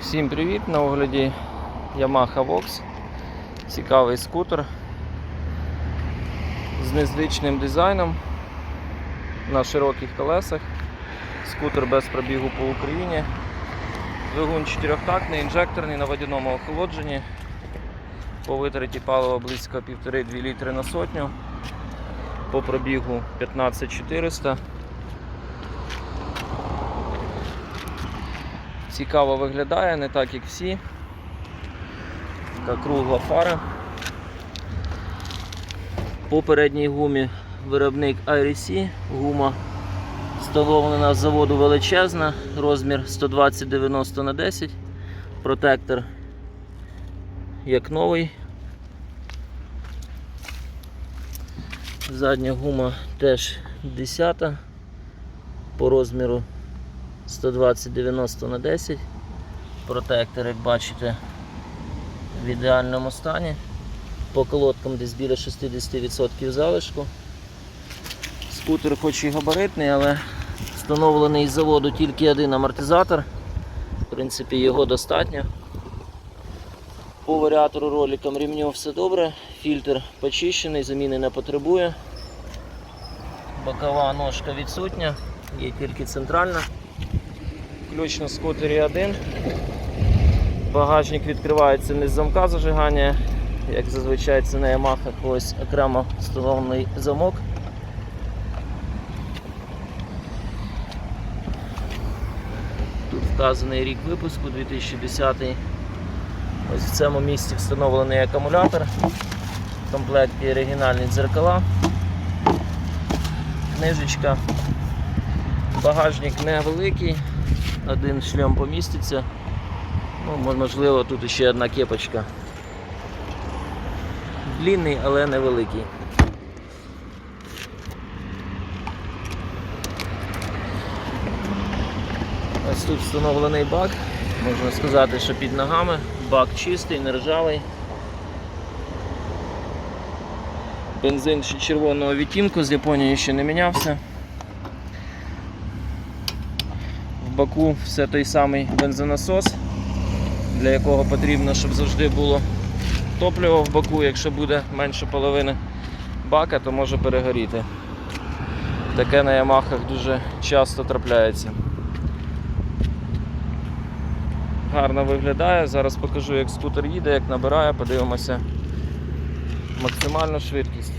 Всім привіт! На огляді Yamaha Vox. Цікавий скутер з незвичним дизайном на широких колесах. Скутер без пробігу по Україні. Двигун чотирьохтактний, інжекторний на водяному охолодженні. По витраті палива близько 1,5-2 літри на сотню. По пробігу 15400. Цікаво виглядає, не так як всі. Така кругла фара. По передній гумі виробник IRC, гума встановлена з заводу величезна, розмір 120-90 на 10 протектор як новий. Задня гума теж 10 по розміру 120-90 на 10. Протектор, як бачите, в ідеальному стані. По колодкам десь біля 60% залишку. Скутер хоч і габаритний, але встановлений з заводу тільки один амортизатор. В принципі, його достатньо. По варіатору роликам ремню все добре, фільтр почищений, заміни не потребує. Бокова ножка відсутня, є тільки центральна. Ключ на скутері один. Багажник відкривається не з замка зажигання, як зазвичай це на Yamaha, ось окремо встановлений замок. Тут вказаний рік випуску 2010. Ось в цьому місці встановлений акумулятор. В комплекті оригінальні дзеркала, книжечка. Багажник невеликий, один шлем поміститься. Ну, можливо, тут ще одна кепочка. Длінний, але невеликий. Ось тут встановлений бак. Можна сказати, що під ногами. Бак чистий, не ржавий. Бензин ще червоного відтінку з Японії ще не мінявся. В баку все той самий бензонасос, для якого потрібно, щоб завжди було топливо в баку, якщо буде менше половини бака, то може перегоріти. Таке на Ямахах дуже часто трапляється. Гарно виглядає. Зараз покажу, як скутер їде, як набирає, подивимося максимальну швидкість.